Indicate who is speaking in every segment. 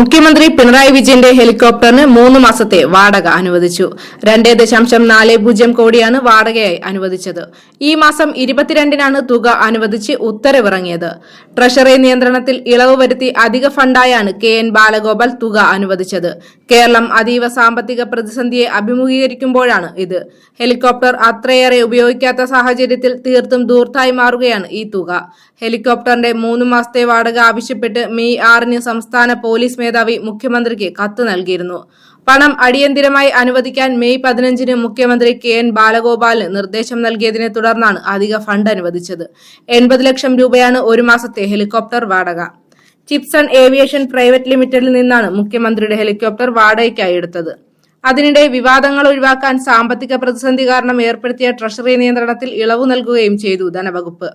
Speaker 1: മുഖ്യമന്ത്രി പിണറായി വിജയന്റെ ഹെലികോപ്റ്ററിന് മൂന്ന് മാസത്തെ വാടക അനുവദിച്ചു. രണ്ടേ ദശാംശം നാല് പൂജ്യം കോടിയാണ് വാടകയായി അനുവദിച്ചത്. ഈ മാസം ഇരുപത്തിരണ്ടിനാണ് തുക അനുവദിച്ച് ഉത്തരവിറങ്ങിയത്. ട്രഷറി നിയന്ത്രണത്തിൽ ഇളവ് വരുത്തി അധിക ഫണ്ടായാണ് കെ എൻ ബാലഗോപാൽ തുക അനുവദിച്ചത്. കേരളം അതീവ സാമ്പത്തിക പ്രതിസന്ധിയെ അഭിമുഖീകരിക്കുമ്പോഴാണ് ഇത്. ഹെലികോപ്റ്റർ അത്രയേറെ ഉപയോഗിക്കാത്ത സാഹചര്യത്തിൽ തീർത്തും ദൂർത്തായി മാറുകയാണ് ഈ തുക. ഹെലികോപ്റ്ററിന്റെ മൂന്ന് മാസത്തെ വാടക ആവശ്യപ്പെട്ട് മെയ് ആറിന് സംസ്ഥാന പോലീസ് മേധാവി മുഖ്യമന്ത്രിക്ക് കത്ത് നൽകിയിരുന്നു. പണം അടിയന്തിരമായി അനുവദിക്കാൻ മെയ് പതിനഞ്ചിന് മുഖ്യമന്ത്രി കെ എൻ ബാലഗോപാലിന് നിർദ്ദേശം നൽകിയതിനെ തുടർന്നാണ് അധിക ഫണ്ട് അനുവദിച്ചത്. എൺപത് ലക്ഷം രൂപയാണ് ഒരു മാസത്തെ ഹെലികോപ്റ്റർ വാടക. ചിപ്സൺ ഏവിയേഷൻ പ്രൈവറ്റ് ലിമിറ്റഡിൽ നിന്നാണ് മുഖ്യമന്ത്രിയുടെ ഹെലികോപ്റ്റർ വാടകയ്ക്കായി എടുത്തത്. അതിനിടെ വിവാദങ്ങൾ ഒഴിവാക്കാൻ സാമ്പത്തിക പ്രതിസന്ധി കാരണം ഏർപ്പെടുത്തിയ ട്രഷറി നിയന്ത്രണത്തിൽ ഇളവ് നൽകുകയും ചെയ്തു ധനവകുപ്പ്.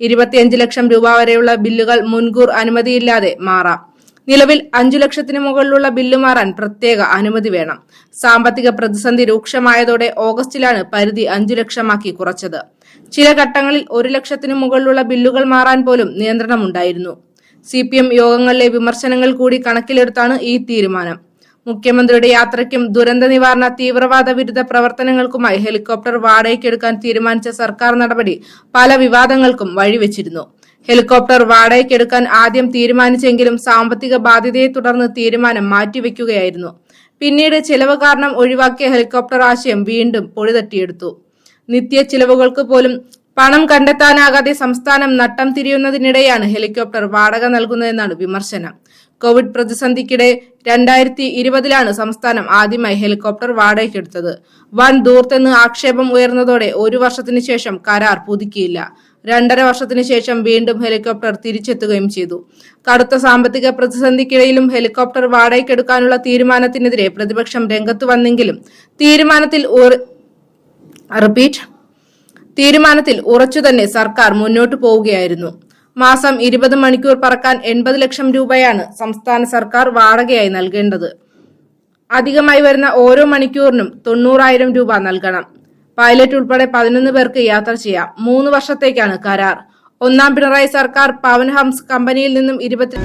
Speaker 1: ഇരുപത്തിയഞ്ച് ലക്ഷം രൂപ വരെയുള്ള ബില്ലുകൾ മുൻകൂർ അനുമതിയില്ലാതെ മാറാം. നിലവിൽ അഞ്ചു ലക്ഷത്തിന് മുകളിലുള്ള ബില്ല് മാറാൻ പ്രത്യേക അനുമതി വേണം. സാമ്പത്തിക പ്രതിസന്ധി രൂക്ഷമായതോടെ ഓഗസ്റ്റിലാണ് പരിധി അഞ്ചു ലക്ഷമാക്കി കുറച്ചത്. ചില ഘട്ടങ്ങളിൽ ഒരു ലക്ഷത്തിന് മുകളിലുള്ള ബില്ലുകൾ മാറാൻ പോലും നിയന്ത്രണമുണ്ടായിരുന്നു. സി പി എം യോഗങ്ങളിലെ വിമർശനങ്ങൾ കൂടി കണക്കിലെടുത്താണ് ഈ തീരുമാനം. മുഖ്യമന്ത്രിയുടെ യാത്രയ്ക്കും ദുരന്ത നിവാരണ തീവ്രവാദ വിരുദ്ധ പ്രവർത്തനങ്ങൾക്കുമായി ഹെലികോപ്റ്റർ വാടകയ്ക്കെടുക്കാൻ തീരുമാനിച്ച സർക്കാർ നടപടി പല വിവാദങ്ങൾക്കും വഴിവെച്ചിരുന്നു. ഹെലികോപ്റ്റർ വാടകയ്ക്കെടുക്കാൻ ആദ്യം തീരുമാനിച്ചെങ്കിലും സാമ്പത്തിക ബാധ്യതയെ തുടർന്ന് തീരുമാനം മാറ്റിവെക്കുകയായിരുന്നു. പിന്നീട് ചിലവ് കാരണം ഒഴിവാക്കിയ ഹെലികോപ്റ്റർ ആശയം വീണ്ടും പൊടിതട്ടിയെടുത്തു. നിത്യ ചിലവുകൾക്ക് പോലും പണം കണ്ടെത്താനാകാതെ സംസ്ഥാനം നട്ടം തിരിയുന്നതിനിടെയാണ് ഹെലികോപ്റ്റർ വാടക നൽകുന്നതെന്നാണ് വിമർശനം. കോവിഡ് പ്രതിസന്ധിക്കിടെ രണ്ടായിരത്തി ഇരുപതിലാണ് സംസ്ഥാനം ആദ്യമായി ഹെലികോപ്റ്റർ വാടകയ്ക്കെടുത്തത്. വൻ ദൂർത്തെന്ന് ആക്ഷേപം ഉയർന്നതോടെ ഒരു വർഷത്തിനു ശേഷം കരാർ പുതുക്കിയില്ല. രണ്ടര വർഷത്തിനു ശേഷം വീണ്ടും ഹെലികോപ്റ്റർ തിരിച്ചെത്തുകയും ചെയ്തു. കടുത്ത സാമ്പത്തിക പ്രതിസന്ധിക്കിടയിലും ഹെലികോപ്റ്റർ വാടകയ്ക്കെടുക്കാനുള്ള തീരുമാനത്തിനെതിരെ പ്രതിപക്ഷം രംഗത്തു വന്നെങ്കിലും തീരുമാനത്തിൽ റിപ്പീറ്റ് തീരുമാനത്തിൽ ഉറച്ചുതന്നെ സർക്കാർ മുന്നോട്ടു പോവുകയായിരുന്നു. മാസം ഇരുപത് മണിക്കൂർ പറക്കാൻ എൺപത് ലക്ഷം രൂപയാണ് സംസ്ഥാന സർക്കാർ വാടകയായി നൽകേണ്ടത്. അധികമായി വരുന്ന ഓരോ മണിക്കൂറിനും തൊണ്ണൂറായിരം രൂപ നൽകണം. പൈലറ്റ് ഉൾപ്പെടെ പതിനൊന്ന് പേർക്ക് യാത്ര ചെയ്യാം. മൂന്ന് വർഷത്തേക്കാണ് കരാർ. ഒന്നാം പിണറായി സർക്കാർ പവൻ ഹംസ് കമ്പനിയിൽ നിന്നും ഇരുപത്തി